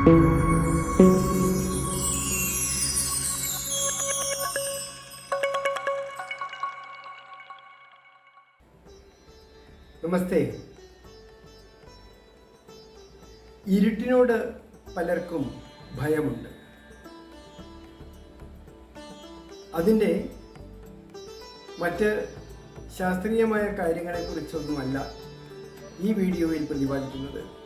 നമസ്തേ. ഇരുട്ടിനോട് പലർക്കും ഭയമുണ്ട്. അതിന്റെ മറ്റ് ശാസ്ത്രീയമായ കാര്യങ്ങളെക്കുറിച്ചൊന്നുമല്ല ഈ വീഡിയോയിൽ പ്രതിപാദിക്കുന്നത്.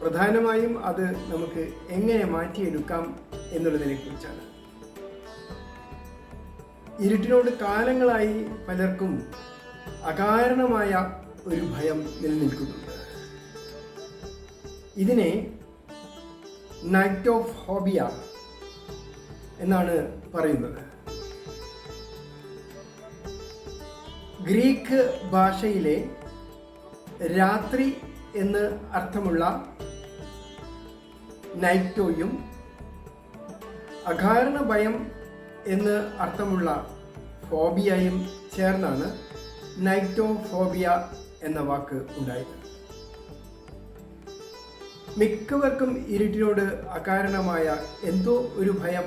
പ്രധാനമായും അത് നമുക്ക് എങ്ങനെ മാറ്റിയെടുക്കാം എന്നുള്ളതിനെ കുറിച്ചാണ് ഇരുട്ടിനോട് കാലങ്ങളായി പലർക്കും അകാരണമായ ഒരു ഭയം നിലനിൽക്കുന്നുണ്ട്. ഇതിനെ നൈറ്റ് ഓഫ് ഹോബിയ എന്നാണ് പറയുന്നത്. ഗ്രീക്ക് ഭാഷയിലെ രാത്രി എന്ന് അർത്ഥമുള്ള നൈറ്റോയും അകാരണ ഭയം എന്ന് അർത്ഥമുള്ള ഫോബിയയും ചേർന്നാണ് നൈറ്റോഫോബിയ എന്ന വാക്ക് ഉണ്ടായത്. മിക്കവർക്കും ഇരുട്ടിനോട് അകാരണമായ എന്തോ ഒരു ഭയം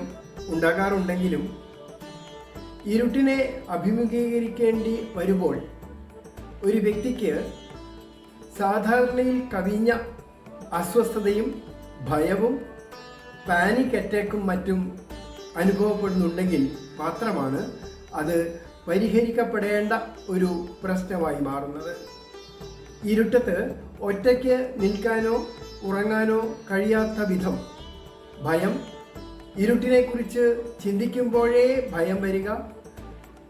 ഉണ്ടാകാറുണ്ടെങ്കിലും ഇരുട്ടിനെ അഭിമുഖീകരിക്കേണ്ടി വരുമ്പോൾ ഒരു വ്യക്തിക്ക് സാധാരണയിൽ കവിഞ്ഞ അസ്വസ്ഥതയും ഭയവും പാനിക് അറ്റാക്കും മറ്റും അനുഭവപ്പെടുന്നുണ്ടെങ്കിൽ മാത്രമാണ് അത് പരിഹരിക്കപ്പെടേണ്ട ഒരു പ്രശ്നമായി മാറുന്നത്. ഇരുട്ടത്ത് ഒറ്റയ്ക്ക് നിൽക്കാനോ ഉറങ്ങാനോ കഴിയാത്ത വിധം ഭയം. ഇരുട്ടിനെക്കുറിച്ച് ചിന്തിക്കുമ്പോഴേ ഭയം വരിക.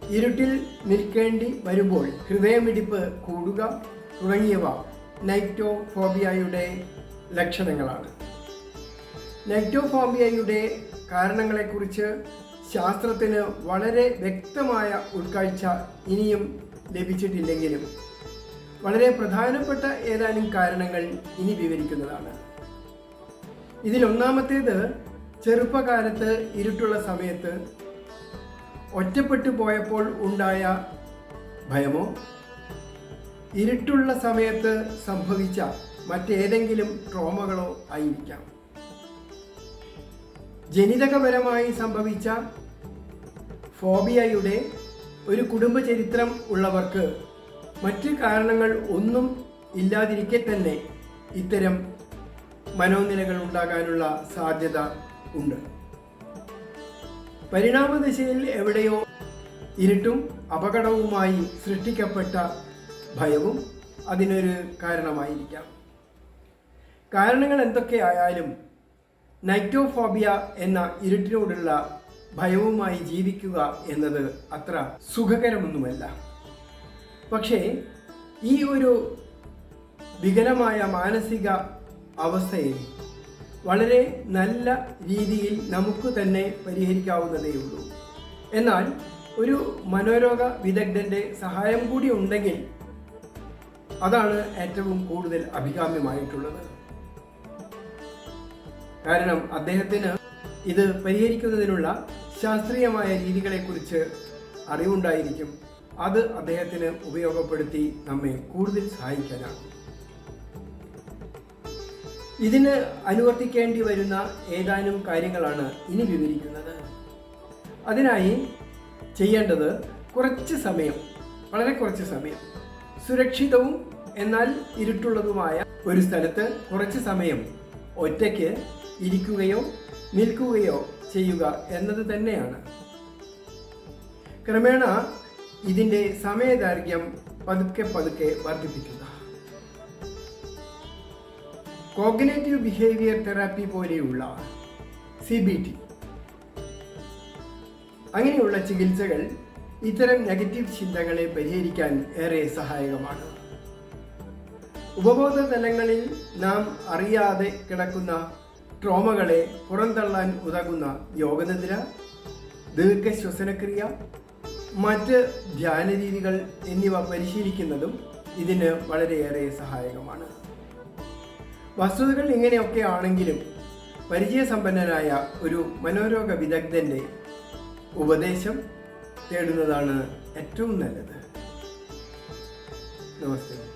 ഇരുട്ടിൽ നിൽക്കേണ്ടി വരുമ്പോൾ ഹൃദയമിടിപ്പ് കൂടുക തുടങ്ങിയവ നൈറ്റോഫോബിയയുടെ ലക്ഷണങ്ങളാണ്. നൈറ്റോഫോബിയയുടെ കാരണങ്ങളെക്കുറിച്ച് ശാസ്ത്രത്തിന് വളരെ വ്യക്തമായ ഉൾക്കാഴ്ച ഇനിയും ലഭിച്ചിട്ടില്ലെങ്കിലും വളരെ പ്രധാനപ്പെട്ട ഏതാനും കാരണങ്ങൾ ഇനി വിവരിക്കുന്നതാണ്. ഇതിലൊന്നാമത്തേത് ചെറുപ്പകാലത്ത് ഇരുട്ടുള്ള സമയത്ത് ഒറ്റപ്പെട്ടു പോയപ്പോൾ ഉണ്ടായ ഭയമോ? ഇരുട്ടുള്ള സമയത്ത് സംഭവിച്ച മറ്റേതെങ്കിലും ട്രോമകളോ ആയിരിക്കാം. ജനിതകപരമായി സംഭവിച്ച ഫോബിയയുടെ ഒരു കുടുംബ ചരിത്രം ഉള്ളവർക്ക് മറ്റ് കാരണങ്ങൾ ഒന്നും ഇല്ലാതിരിക്കെ തന്നെ ഇത്തരം മനോനിലകൾ ഉണ്ടാകാനുള്ള സാധ്യത ഉണ്ട്. പരിണാമദശയിൽ എവിടെയോ ഇരുട്ടും അപകടവുമായി സൃഷ്ടിക്കപ്പെട്ട ഭയവും അതിനൊരു കാരണമായിരിക്കാം. കാരണങ്ങൾ എന്തൊക്കെയായാലും നൈറ്റോഫോബിയ എന്ന ഇരുട്ടിനോടുള്ള ഭയവുമായി ജീവിക്കുക എന്നത് അത്ര സുഖകരമൊന്നുമല്ല. പക്ഷേ ഈ ഒരു വികലമായ മാനസിക അവസ്ഥയിൽ വളരെ നല്ല രീതിയിൽ നമുക്ക് തന്നെ പരിഹരിക്കാവുന്നതേ ഉള്ളൂ. എന്നാൽ ഒരു മനോരോഗ വിദഗ്ധന്റെ സഹായം കൂടി ഉണ്ടെങ്കിൽ അതാണ് ഏറ്റവും കൂടുതൽ അഭികാമ്യമായിട്ടുള്ളത്. കാരണം അദ്ദേഹത്തിന് ഇത് പരിഹരിക്കുന്നതിനുള്ള ശാസ്ത്രീയമായ രീതികളെക്കുറിച്ച് അറിവുണ്ടായിരിക്കും. അത് അദ്ദേഹത്തിന് ഉപയോഗപ്പെടുത്തി നമ്മെ കൂടുതൽ സഹായിക്കാനാണ് ഇതിന് അനുവർത്തിക്കേണ്ടി വരുന്ന ഏതാനും കാര്യങ്ങളാണ് ഇനി വിവരിക്കുന്നത്. അതിനായി ചെയ്യേണ്ടത് കുറച്ച് സമയം വളരെ കുറച്ച് സമയം. സുരക്ഷിതവും എന്നാൽ ഇരുട്ടുള്ളതുമായ ഒരു സ്ഥലത്ത് കുറച്ച് സമയം ഒറ്റയ്ക്ക് ഇരിക്കുകയോ നിൽക്കുകയോ ചെയ്യുക എന്നത് തന്നെയാണ്. ക്രമേണ ഇതിന്റെ സമയദൈർഘ്യം പതുക്കെ പതുക്കെ വർദ്ധിപ്പിക്കുക. കോഗ്നേറ്റീവ് ബിഹേവിയർ തെറാപ്പി പോലെയുള്ള സി ബി ടി. അങ്ങനെയുള്ള ചികിത്സകൾ ഇത്തരം നെഗറ്റീവ് ചിന്തകളെ പരിഹരിക്കാൻ ഏറെ സഹായകമാണ്. ഉപബോധ തലങ്ങളിൽ നാം അറിയാതെ കിടക്കുന്ന ട്രോമകളെ പുറന്തള്ളാൻ ഉതകുന്ന യോഗനിദ്ര ദീർഘശ്വസനക്രിയ മറ്റ് ധ്യാന രീതികൾ എന്നിവ പരിശീലിക്കുന്നതും ഇതിന് വളരെയേറെ സഹായകമാണ്. വസ്തുതകൾ ഇങ്ങനെയൊക്കെ ആണെങ്കിലും പരിചയസമ്പന്നനായ ഒരു മനോരോഗ വിദഗ്ധന്റെ ഉപദേശം തേടുന്നതാണ് ഏറ്റവും നല്ലത്. നമസ്തേ.